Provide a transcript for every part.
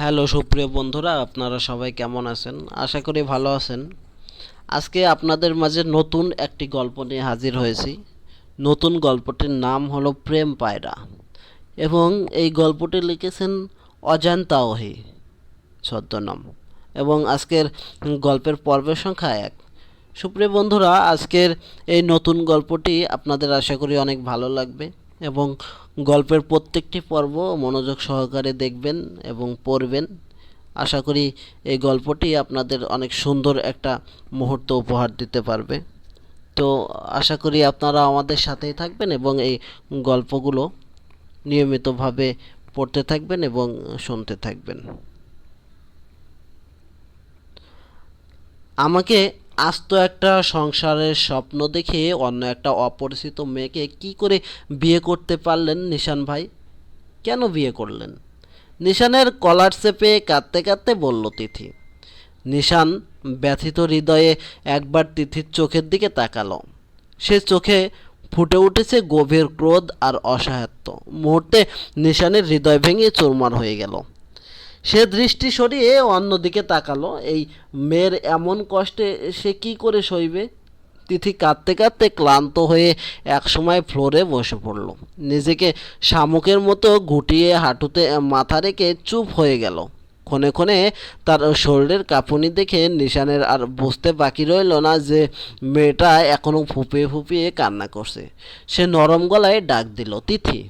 Hello, সুপ্রিয় বন্ধুরা, আপনারা সবাই কেমন আছেন? আশা করি ভালো আছেন। আজকে আপনাদের মাঝে নতুন একটি গল্প নিয়ে হাজির হয়েছি। নতুন গল্পটির নাম হলো প্রেম পায়রা এবং এই গল্পটি লিখেছেন অজান্তা ওহি ছদ্মনাম এবং আজকের গল্পের পর্বের সংখ্যা এক। সুপ্রিয় বন্ধুরা, আজকের এই নতুন গল্পটি আপনাদের আশা করি অনেক ভালো লাগবে। এবং গল্পের প্রত্যেকটি পর্ব মনোযোগ সহকারে দেখবেন এবং পড়বেন। আশা করি এই গল্পটি আপনাদের অনেক সুন্দর একটা মুহূর্ত উপহার দিতে পারবে। তো আশা করি আপনারা আমাদের সাথেই থাকবেন এবং এই গল্পগুলো নিয়মিতভাবে পড়তে থাকবেন এবং শুনতে থাকবেন। আমাকে আস্ত একটা সংসারের স্বপ্ন দেখে অন্য একটা অপরিচিত মেয়েকে কি করে বিয়ে করতে পারলেন নিশান ভাই? কেন বিয়ে করলেন? নিশানের কলার চেপে কাঁদতে কাঁদতে বলল তিথি। নিশান ব্যথিত হৃদয়ে একবার তিথির চোখের দিকে তাকালো। সে চোখে ফুটে উঠেছে গভীর ক্রোধ আর অসহায়ত্ব। মুহূর্তে নিশানের হৃদয় ভেঙে চুরমার হয়ে গেল। সে দৃষ্টি সরিয়ে অন্যদিকে তাকালো। এই মেয়ের এমন কষ্টে সে কি করে সইবে? তিথি কাঁদতে কাঁদতে ক্লান্ত হয়ে একসময় ফ্লোরে বসে পড়ল। নিজেকে শামুকের মতো গুটিয়ে হাঁটুতে মাথা রেখে চুপ হয়ে গেল। ক্ষণে ক্ষণে তার শরীরের কাঁপুনি দেখে নিশানের আর বুঝতে বাকি রইল না যে মেয়েটা এখনও ফুপিয়ে ফুপিয়ে কান্না করছে। সে নরম গলায় ডাক দিল, তিথি।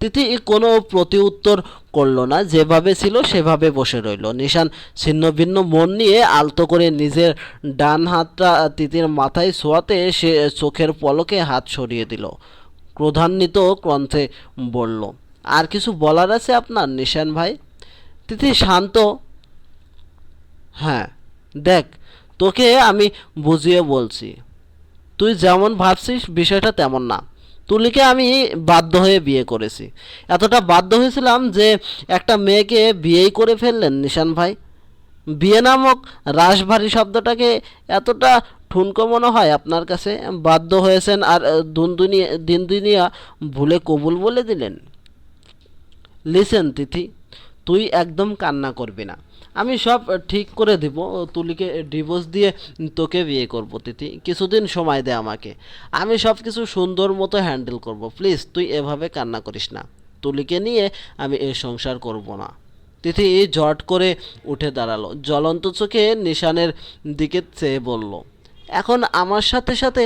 তিথি কোনো প্রতি উত্তর করল না, যেভাবে ছিল সেভাবে বসে রইল। নিশান ছিন্ন ভিন্ন মন নিয়ে আলতো করে নিজের ডান হাতটা তিথির মাথায় শোয়াতে সে চোখের পলকে হাত সরিয়ে দিল। ক্রোধান্বিত কণ্ঠে বলল, আর কিছু বলার আছে আপনার, নিশান ভাই? তিথি শান্ত হ্যাঁ দেখ, তোকে আমি বুঝিয়ে বলছি। তুই যেমন ভাবছিস, বিষয়টা তেমন না। তুলিকে আমি বাধ্য হয়ে বিয়ে করেছি। এতটা বাধ্য হয়েছিলাম যে একটা মেয়েকে বিয়েই করে ফেললেন নিশান ভাই। বিয়ে নামক রাশভারী শব্দটাকে এতটা ঠুনকো মনে হয় আপনার কাছে? বাধ্য হয়েছেন আর দুনদুনিয়া দিন দুনিয়া ভুলে কবুল বলে দিলেন। লিসেন তিথি, তুই একদম কান্না করবি না। আমি সব ঠিক করে দিব। তুলিকে ডিভোর্স দিয়ে তোকে বিয়ে করব, তিথি। কিছুদিন সময় দে আমাকে। আমি সব কিছু সুন্দর মতো হ্যান্ডেল করব। প্লিজ তুই এভাবে কান্না করিস না। তুলিকে নিয়ে আমি এই সংসার করব না। তিথি জট করে উঠে দাঁড়াল। জ্বলন্ত চোখে নিশানের দিকে চেয়ে বলল, এখন আমার সাথে সাথে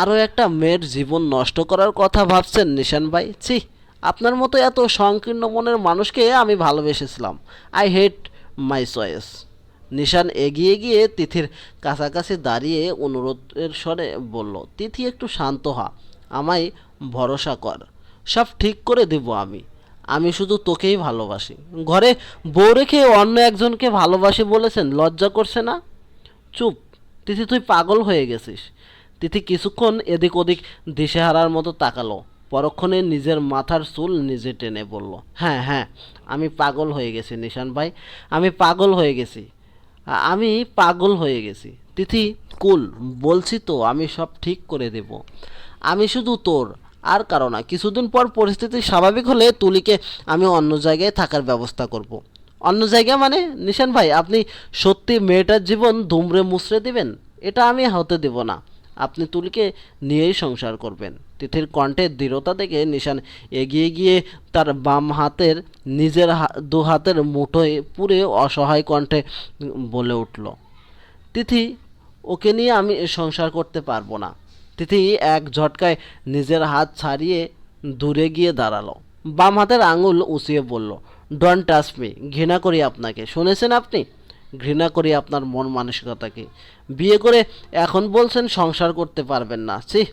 আরও একটা মেয়ের জীবন নষ্ট করার কথা ভাবছেন নিশান ভাই? ছি, আপনার মতো এত সংকীর্ণ মনের মানুষকে আমি ভালোবেসেছিলাম। I hate my choice. নিশান এগিয়ে গিয়ে তিথির কাছাকাছি দাঁড়িয়ে অনুরোধের স্বরে বলল, তিথি, একটু শান্ত হ, আমায় ভরসা কর। সব ঠিক করে দেব আমি। আমি শুধু তোকেই ভালোবাসি। ঘরে বউ রেখে অন্য একজনকে ভালোবাসি বলেছেন, লজ্জা করছে না? চুপ, তিথি, তুই পাগল হয়ে গেছিস। তিথি কিছুক্ষণ এদিক ওদিক দিশেহারার মতো তাকালো। পরক্ষণে নিজের মাথার চুল নিজে টেনে বলল হ্যাঁ হ্যাঁ আমি পাগল হয়ে গেছি নিশান ভাই, আমি পাগল হয়ে গেছি। আমি পাগল হয়ে গেছি। তিথি, কুল, বলছি তো, আমি সব ঠিক করে দেব। আমি শুধু তোর, আর কারও না। কিছুদিন পর পরিস্থিতি স্বাভাবিক হলে তুলিকে আমি অন্য জায়গায় থাকার ব্যবস্থা করব। অন্য জায়গা মানে? নিশান ভাই, আপনি সত্যি মেয়েটার জীবন দুমড়ে মুচড়ে দিবেন? এটা আমি হতে দেব না। আপনি তুলিকে নিয়েই সংসার করবেন। তিথির কণ্ঠের দৃঢ়তা দেখে নিশান এগিয়ে গিয়ে তার বাম হাতের নিজের দু হাতের মুঠোয় পুরে অসহায় কণ্ঠে বলে উঠল, তিথি, ওকে নিয়ে আমি সংসার করতে পারব না। তিথি এক ঝটকায় নিজের হাত ছাড়িয়ে দূরে গিয়ে দাঁড়াল। বাম হাতের আঙুল উঁচিয়ে বলল ডোন্ট টাচ মি ঘৃণা করি আপনাকে। শুনেছেন আপনি? ঘৃণা করি আপনার মন মানসিকতাকে। বিয়ে করে এখন বলছেন সংসার করতে পারবেন না। ছি!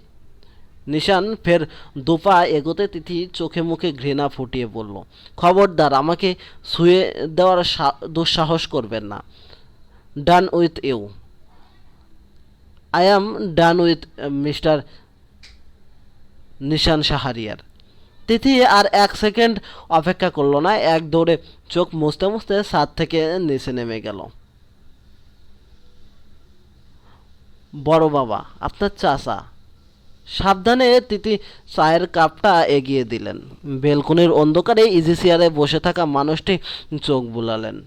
নিশান ফের দুপা এগোতে তিথি চোখে মুখে ঘৃণা ফুটিয়ে বলল, খবরদার, আমাকে শুয়ে দেওয়ার সা- দুঃসাহস করবেন না। Done with you. I am done with mister Nishan Shahriar Tithi আর এক সেকেন্ড অপেক্ষা করল না, এক দৌড়ে চোখ মুছতে মুছতে ছাদ থেকে নিচে নেমে গেল। বড় বাবা, আপনার চাচা। সাবধানে তিথি চায়ের কাপটা এগিয়ে দিলেন। বেলকনির অন্ধকারে ইজি চেয়ারে বসে থাকা মানুষটি চোখ বুলালেন।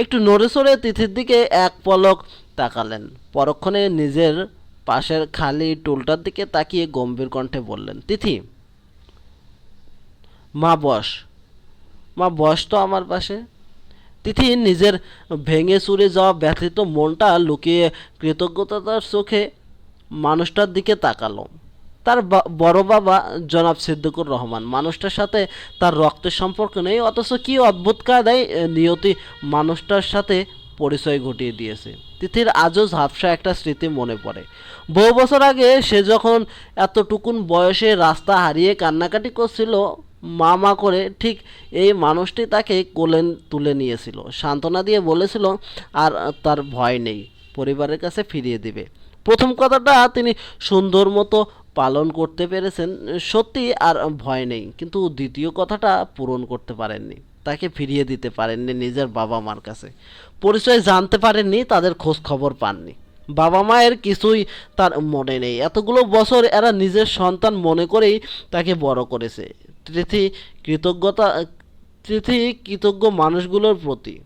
একটু নড়ে সরে তিথির দিকে এক পলক তাকালেন। পরক্ষণে নিজের পাশের খালি টুলটার দিকে তাকিয়ে গম্ভীর কণ্ঠে বললেন, তিথি মা বস। মা বস তো আমার পাশে। তিথি নিজের ভেঙে চুরে যাওয়া ব্যথিত মনটা লুকিয়ে কৃতজ্ঞতার চোখে মানুষটার দিকে তাকালো। তার বড় বাবা জনাব সিদ্দিকুর রহমান। মানুষটার সাথে তার রক্তের সম্পর্ক নেই, অথচ কি অদ্ভুত কায়দায় নিয়তি মানুষটার সাথে পরিচয় ঘটিয়ে দিয়েছে। তিথির আজও ঝাপসা একটা স্মৃতি মনে পড়ে। বহু বছর আগে সে যখন এতটুকুন বয়সে রাস্তা হারিয়ে কান্নাকাটি করছিল মা মা করে ঠিক এই মানুষটি তাকে কোলে তুলে নিয়েছিল। সান্ত্বনা দিয়ে বলেছিল, আর তার ভয় নেই, পরিবারের কাছে ফিরিয়ে দিবে। প্রথম কথাটা তিনি সুন্দর মতো পালন করতে পেরেছেন, সত্যি আর ভয় নেই। কিন্তু দ্বিতীয় কথাটা পূরণ করতে পারেননি, তাকে ফিরিয়ে দিতে পারেননি নিজের বাবা মার কাছে। পরিচয় জানতে পারেননি, তাদের খোঁজ খবর পাননি। বাবা মায়ের কিছুই তার মনে নেই। এতগুলো বছর এরা নিজের সন্তান মনে করেই তাকে বড় করেছে। তৃথি কৃতজ্ঞতা, তৃথি কৃতজ্ঞ মানুষগুলোর প্রতি,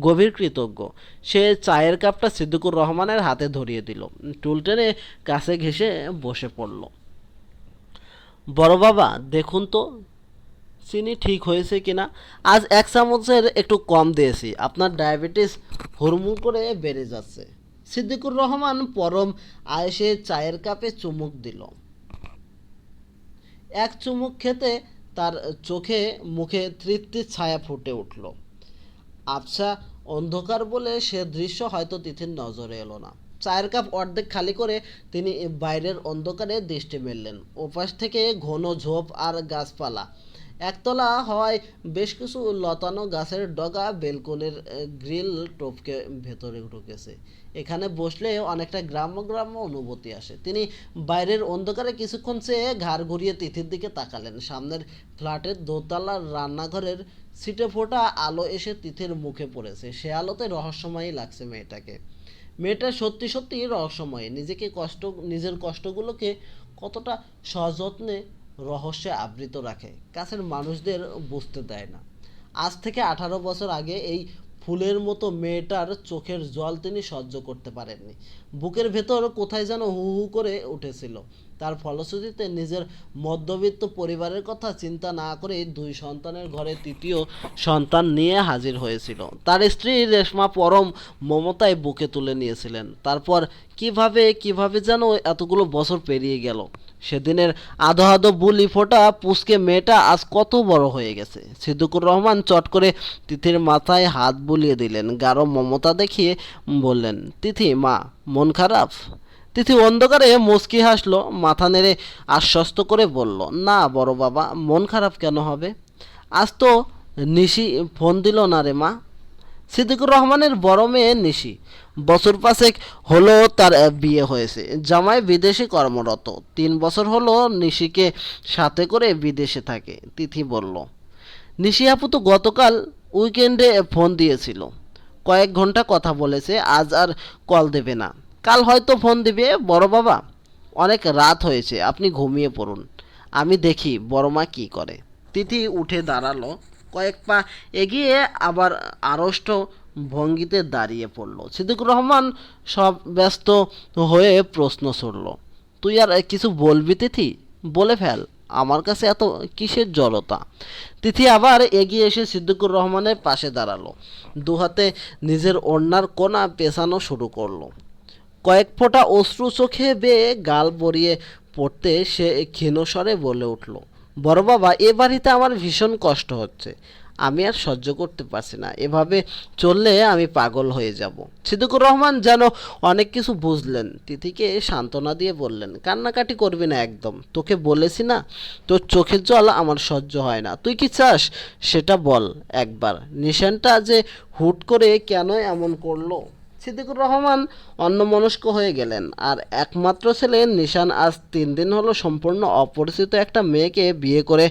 গভীর কৃতজ্ঞ। সে চায়ের কাপটা সিদ্দিকুর রহমানের হাতে ধরিয়ে দিল। টুল টেনে কাছে ঘেসে বসে পড়ল। বড় বাবা, দেখুন তো, চিনি ঠিক হয়েছে কিনা? আজ এক চামচের একটু কম দিয়েছি। আপনার ডায়াবেটিস হুড়মুড় করে বেড়ে যাচ্ছে। সিদ্দিকুর রহমান পরম আয়েসে চায়ের কাপে চুমুক দিল। এক চুমুক খেতে তার চোখে মুখে তৃপ্তির ছায়া ফুটে উঠল। আবছা অন্ধকার বলে সে দৃশ্য হয়তো তিথির নজরে এলো না। চায়ের কাপ অর্ধেক খালি করে তিনি বাইরের অন্ধকারে দৃষ্টি মেললেন। ওপাশ থেকে ঘন ঝোপ আর গাছপালা। একতলা হওয়ায় বেশ কিছু লতানো গাছের ডগা বেলকনির গ্রিল টপকে ভেতরে ঢুকেছে। এখানে বসলে অনেকটা গ্রাম্য গ্রাম্য অনুভূতি আসে। তিনি বাইরের অন্ধকারে কিছুক্ষণ চেয়ে ঘাড় ঘুরিয়ে তিথির দিকে তাকালেন। সামনের ফ্ল্যাটের দোতলার রান্নাঘরের ছিটে ফোটা আলো এসে তিথির মুখে পড়েছে। সে আলোতে রহস্যময়ই লাগছে মেয়েটাকে। মেয়েটা সত্যি সত্যি রহস্যময়। নিজেকে কষ্ট, নিজের কষ্টগুলোকে কতটা সযত্নে রহস্যে আবৃত রাখে, কাছের মানুষদের বুঝতে দেয় না। আজ থেকে আঠারো বছর আগে এই ফুলের মতো মেয়েটার চোখের জল তিনি সহ্য করতে পারেননি। বুকের ভেতর কোথায় যেন হু হু করে উঠেছিল। তার ফলশ্রুতিতে নিজের মধ্যবিত্ত পরিবারের কথা চিন্তা না করে দুই সন্তানের ঘরে তৃতীয় সন্তান নিয়ে হাজির হয়েছিল। তার স্ত্রী রেশমা পরম মমতায় বুকে তুলে নিয়েছিলেন। তারপর কীভাবে কীভাবে যেন এতগুলো বছর পেরিয়ে গেল। সেদিনের আধো আধো বুলি ফোটা পুচকে মেয়েটা আজ কত বড় হয়ে গেছে। সিদ্দিকুর রহমান চট করে তিথির মাথায় হাত বুলিয়ে দিলেন। গাঢ় মমতা দেখিয়ে বললেন, তিথি, মা, মন খারাপ? তিথি অন্ধকারে মুচকি হাসলো, মাথা নেড়ে আশ্বস্ত করে বলল, না বড় বাবা, মন খারাপ কেন হবে? আজ তো নিশি ফোন দিল না রে মা। সিদ্দিকুর রহমানের বড় মেয়ে নিশি, বছর পাঁচেক হলো তার বিয়ে হয়েছে, জামাই বিদেশে কর্মরত। তিন বছর হলো নিশিকে সাথে করে বিদেশে থাকে, তিথি বলল। নিশি আপু তো গতকাল উইকেন্ডে ফোন দিয়েছিল, কয়েক ঘণ্টা কথা বলেছে, আজ আর কল দেবে না। কাল হয়তো ফোন দিবে, বড় বাবা, অনেক রাত হয়েছে, আপনি ঘুমিয়ে পড়ুন। আমি দেখি বড় মা কী করে। তিথি উঠে দাঁড়াল, কয়েক পা এগিয়ে আবার আড়ষ্ট ভঙ্গিতে দাঁড়িয়ে পড়ল। সিদ্দিকুর রহমান সব ব্যস্ত হয়ে প্রশ্ন ছড়ল, তুই আর কিছু বলবি তিথি? বলে ফেল, আমার কাছে এত কিসের জড়তা? তিথি আবার এগিয়ে এসে সিদ্দিকুর রহমানের পাশে দাঁড়াল, দুহাতে নিজের ওড়নার কোনা পেছানো শুরু করল। কয়েক ফোঁটা অশ্রু চোখে বেয়ে গাল বরিয়ে পড়তে সে ক্ষীণস্বরে বলে উঠল, বড় বাবা, এ বাড়িতে আমার ভীষণ কষ্ট হচ্ছে। আমি আর সহ্য করতে পারছি না। এভাবে চললে আমি পাগল হয়ে যাব সিদ্দিকুর রহমান যেন অনেক কিছু বুঝলেন। তিথিকে সান্ত্বনা দিয়ে বললেন, কান্নাকাটি করবি না একদম। তোকে বলেছি না, তোর চোখের জল আমার সহ্য হয় না। তুই কি চাস? সেটা বল একবার। নিশানটা যে হুট করে কেন এমন করল? সিদ্দিকুর রহমান অন্যমনস্ক হয়ে গেলেন। আর একমাত্র ছেলে নিশান আজ তিন দিন হলো সম্পূর্ণ অপরিচিত একটা মেয়েকে বিয়ে করে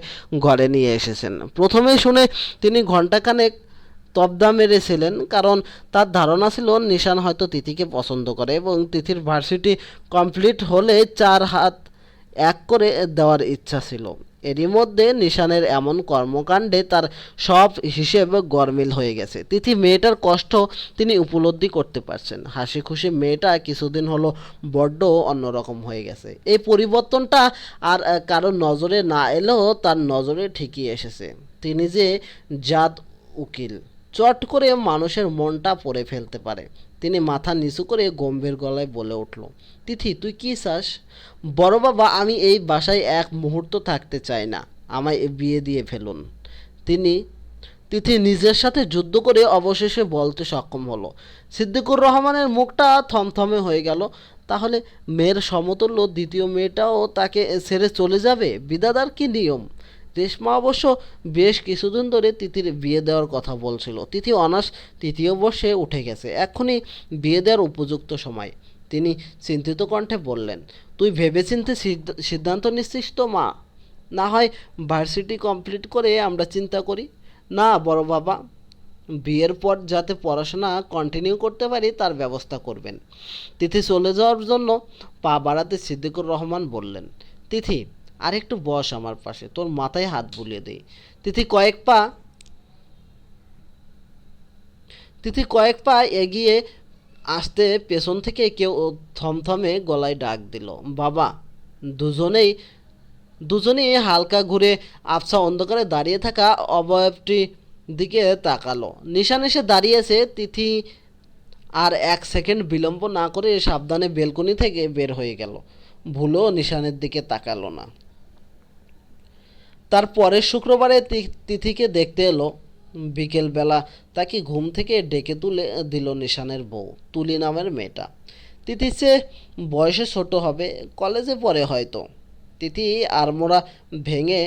ঘরে নিয়ে এসেছেন। প্রথমেই শুনে তিনি ঘণ্টাখানেক তবদা মেরেছিলেন, কারণ তার ধারণা ছিল নিশান হয়তো তিথিকে পছন্দ করে এবং তিথির ভার্সিটি কমপ্লিট হলে চার হাত এক করে দেওয়ার ইচ্ছা ছিল। এরই মধ্যে নিশানের এমন কর্মকাণ্ডে তার সব হিসেব গরমিল হয়ে গেছে। তিথি মেয়েটার কষ্ট তিনি উপলব্ধি করতে পারছেন। হাসি খুশি মেয়েটা কিছুদিন হলো বড্ড অন্যরকম হয়ে গেছে। এই পরিবর্তনটা আর কারোর নজরে না এলেও তার নজরে ঠিকই এসেছে। তিনি যে জাত উকিল, চট করে মানুষের মনটা পড়ে ফেলতে পারে। তিনি মাথা নিচু করে গম্ভীর গলায় বলে উঠল, তিথি, তুই কি চাস? বড় বাবা, আমি এই বাসায় এক মুহূর্ত থাকতে চাই না। আমায় বিয়ে দিয়ে ফেলুন। তিনি তিথি নিজের সাথে যুদ্ধ করে অবশেষে বলতে সক্ষম হলো, সিদ্দিকুর রহমানের মুখটা থমথমে হয়ে গেল। তাহলে মেয়ের সমতুল্য দ্বিতীয় মেয়েটাও তাকে ছেড়ে চলে যাবে? বিদাদার কি নিয়ম? রেশমা অবশ্য বেশ কিছুদিন ধরে তিথির বিয়ে দেওয়ার কথা বলছিল। তিথি অনার্স তৃতীয় বর্ষে উঠে গেছে। এখনই বিয়ে দেওয়ার উপযুক্ত সময়। তিনি চিন্তিত কণ্ঠে বললেন, তুই ভেবেচিন্তে সিদ্ধ- সিদ্ধান্ত নিচ্ছিস তো মা? না হয় ভার্সিটি কমপ্লিট করে আমরা চিন্তা করি? না, বড় বাবা। বিয়ের পর যাতে পড়াশোনা কন্টিনিউ করতে পারি, তার ব্যবস্থা করবেন। তিথি চলে যাওয়ার জন্য পা বাড়াতে সিদ্দিকুর রহমান বললেন, তিথি আর একটু বস আমার পাশে, তোর মাথায় হাত বুলিয়ে দেই। তিথি কয়েক পা, তিথি কয়েক পা এগিয়ে আসতে পেছন থেকে কেউ থমথমে গলায় ডাক দিল, বাবা, দুজনেই দুজনেই হালকা ঘুরে আবছা অন্ধকারে দাঁড়িয়ে থাকা অবয়বটি দিকে তাকালো। নিশান এসে দাঁড়িয়েছে, তিথি আর এক সেকেন্ড বিলম্ব না করে সাবধানে বেলকনি থেকে বের হয়ে গেল। ভুলেও নিশানের দিকে তাকালো না। তার পরের শুক্রবারে তিথিকে দেখতে এলো। বিকেলবেলা তাকে ঘুম থেকে ডেকে তুলে দিল নিশানের বউ তুলি নামের মেয়েটা। তিথি সে বয়সে ছোট হবে, কলেজে পড়ে হয়তো। তিথি আড়মোড়া ভেঙে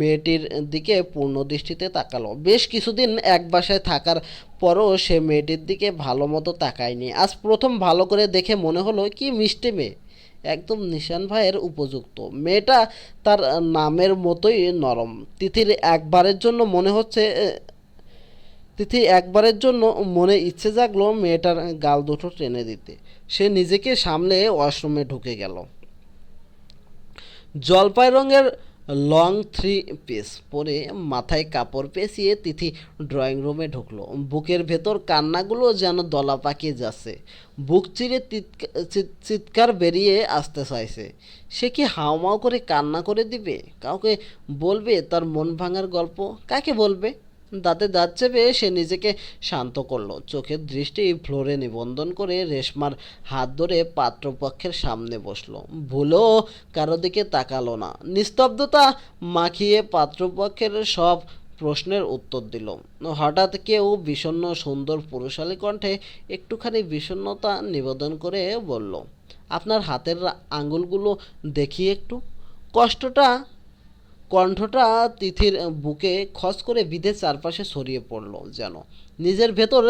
মেয়েটির দিকে পূর্ণ দৃষ্টিতে তাকালো। বেশ কিছুদিন এক বাসায় থাকার পরও সে মেয়েটির দিকে ভালো মতো তাকায়নি। আজ প্রথম ভালো করে দেখে মনে হলো, কি মিষ্টি মেয়ে। একদম নিশান ভাইয়ের উপযুক্ত। মেয়েটা তার নামের মতোই নরম। তিথির একবারের জন্য মনে হচ্ছে তিথি একবারের জন্য মনে ইচ্ছে জাগলো মেয়েটার গাল দুটো টেনে দিতে। সে নিজেকে সামলে ওয়াশরুমে ঢুকে গেল। জলপাই রঙের লং থ্রি পিস পরে মাথায় কাপড় পেঁচিয়ে তিথি ড্রয়িং রুমে ঢুকলো। বুকের ভেতর কান্নাগুলো যেন দলা পাকিয়ে যাচ্ছে। বুক চিরে চিৎকার বেরিয়ে আসতে চাইছে। সে কি হাওমাও করে কান্না করে দিবে? কাউকে বলবে তার মন ভাঙার গল্প? কাকে বলবে? দাঁতে দাঁত চেপে সে নিজেকে শান্ত করল। চোখের দৃষ্টি ফ্লোরে নিবন্ধন করে রেশমার হাত ধরে পাত্রপক্ষের সামনে বসল। ভুলেও কারও দিকে তাকালো না। নিস্তব্ধতা মাখিয়ে পাত্রপক্ষের সব প্রশ্নের উত্তর দিল। হঠাৎ কেউ বিষণ্ণ সুন্দর পুরুষালী কণ্ঠে একটুখানি বিষণ্ণতা নিবেদন করে বলল, আপনার হাতের আঙুলগুলো দেখি একটু। কষ্টটা কণ্ঠটা তিথির বুকে খস করে বিধে চারপাশে ছড়িয়ে পড়ল যেন। নিজের ভেতর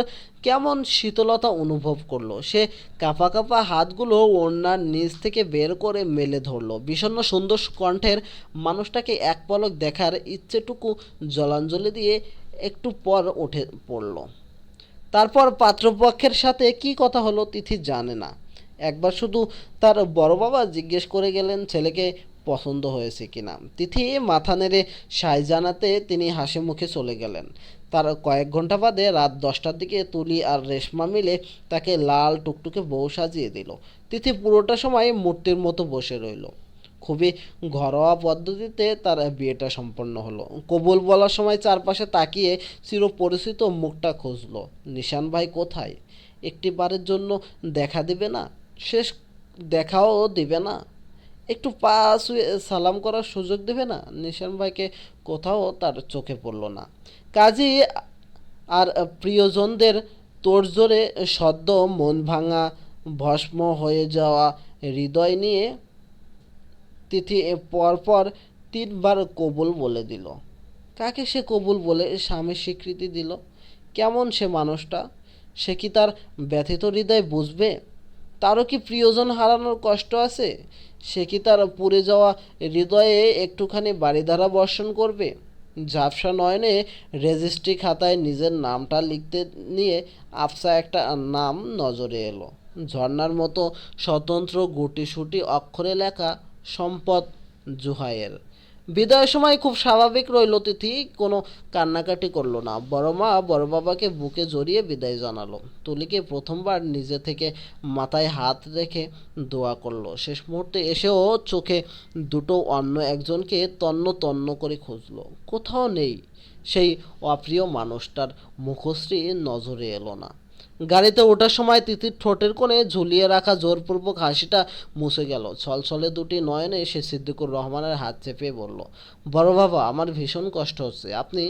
কেমন শীতলতা অনুভব করল। সে কাঁপা কাঁপা হাতগুলো ওড়নার নিচ থেকে বের করে মেলে ধরলো। বিষণ্ণ সুন্দর কণ্ঠের মানুষটাকে এক পলক দেখার ইচ্ছেটুকু জলাঞ্জলি দিয়ে একটু পর উঠে পড়ল। তারপর পাত্রপক্ষের সাথে কি কথা হলো তিথি জানে না। একবার শুধু তার বড় বাবা জিজ্ঞেস করে গেলেন, ছেলেকে পছন্দ হয়েছে কিনা। তিথি মাথা নেড়ে সায় জানাতে তিনি হাসি মুখে চলে গেলেন। তার কয়েক ঘণ্টা বাদে রাত দশটার দিকে তুলি আর রেশমা মিলে তাকে লাল টুকটুকে বউ সাজিয়ে দিল। তিথি পুরোটা সময় মূর্তির মতো বসে রইল। খুবই ঘরোয়া পদ্ধতিতে তার বিয়েটা সম্পন্ন হলো। কবুল বলার সময় চারপাশে তাকিয়ে চিরপরিচিত মুখটা খুঁজলো। নিশান ভাই কোথায়? একটি বারের জন্য দেখা দিবে না? শেষ দেখাও দিবে না? একটু পা ছুঁয়ে সালাম করার সুযোগ দেবে না? নিশান ভাইকে কোথাও তার চোখে পড়ল না। কাজী আর প্রিয়জনদের তোড়জোড়ে সদ্য মন ভাঙা, ভস্ম হয়ে যাওয়া হৃদয় নিয়ে তিথি পরপর তিনবার কবুল বলে দিল। কাকে সে কবুল বলে স্বামীর স্বীকৃতি দিল? কেমন সে মানুষটা? সে কি তার ব্যথিত হৃদয় বুঝবে? তারও কি প্রিয়জন হারানোর কষ্ট আছে? সে কি তার পুড়ে যাওয়া হৃদয়ে একটুখানি বাড়িধারা বর্ষণ করবে? ঝাপসা নয়নে রেজিস্ট্রি খাতায় নিজের নামটা লিখতে নিয়ে আফসা একটা নাম নজরে এলো। ঝর্নার মতো স্বতন্ত্র গুটিসুটি অক্ষরে লেখা সম্পদ জুহাইয়ের। বিদায়ের সময় খুব স্বাভাবিক রইল তিথি, কোনো কান্নাকাটি করল না। বড় মা বড় বাবাকে বুকে জড়িয়ে বিদায় জানালো। তুলিকে প্রথমবার নিজে থেকে মাথায় হাত রেখে দোয়া করল। শেষ মুহূর্তে এসেও চোখে দুটো অন্য একজনকে তন্ন তন্ন করে খুঁজলো। কোথাও নেই সেই অপ্রিয় মানুষটার মুখশ্রী নজরে এলো না। গাড়িতে ওঠার সময় তিতির ঠোঁটের কোণে ঝুলিয়ে রাখা জোরপূর্বক হাসিটা মুছে গেল। ছলছলে দুটি নয়নে সে সিদ্দিকুর রহমানের হাত চেপে বলল, বড় বাবা, আমার ভীষণ কষ্ট হচ্ছে। আপনি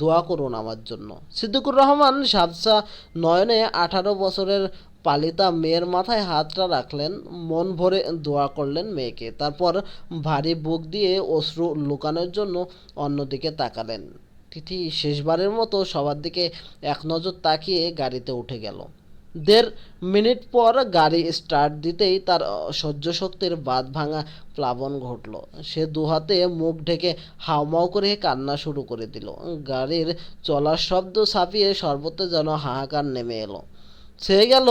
দোয়া করুন আমার জন্য। সিদ্দিকুর রহমান সাবসা নয়নে আঠারো বছরের পালিতা মেয়ের মাথায় হাতটা রাখলেন, মন ভরে দোয়া করলেন মেয়েকে। তারপর ভারী বুক দিয়ে অশ্রু লুকানোর জন্য অন্যদিকে তাকালেন। তিথি শেষবারের মতো সবার দিকে এক নজর তাকিয়ে গাড়িতে উঠে গেল। দেড় মিনিট পর গাড়ি স্টার্ট দিতেই তার সহ্য শক্তির বাঁধ ভাঙা প্লাবন ঘটল। সে দুহাতে মুখ ঢেকে হাওমাও করে কান্না শুরু করে দিল। গাড়ির চলার শব্দ ছাপিয়ে সর্বত্র যেন হাহাকার নেমে এলো। ছেয়ে গেল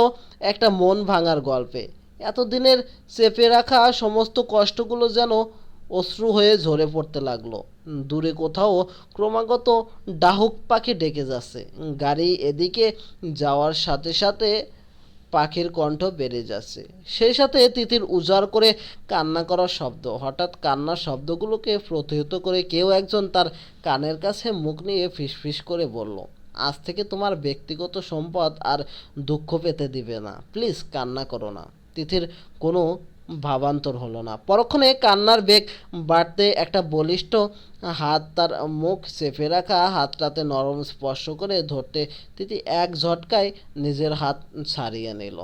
একটা মন ভাঙার গল্পে। এতদিনের চেপে রাখা সমস্ত কষ্টগুলো যেন অশ্রু হয়ে ঝরে পড়তে লাগল। দূরে কোথাও ক্রমাগত ডাহুক পাখি ডেকে যাচ্ছে। গাড়ি এদিকে যাওয়ার সাথে সাথে পাখির কণ্ঠ বেড়ে যাচ্ছে। সেই সাথে তিতির উজাড় করে কান্না করার শব্দ। হঠাৎ কান্নার শব্দগুলোকে প্রতিহত করে কেউ একজন তার কানের কাছে মুখ নিয়ে ফিসফিস করে বলল, আজ থেকে তোমার ব্যক্তিগত সম্পদ আর দুঃখ পেতে দিবে না। প্লিজ কান্না করো না। তিথির কোনো ভাবান্তর হলো না। পরক্ষণে কান্নার বেগ বাড়তে একটা বলিষ্ঠ হাত তার মুখ চেপে রাখা, হাতটাতে নরম স্পর্শ করে ধরতে তিনি এক ঝটকায় নিজের হাত ছাড়িয়ে নিল।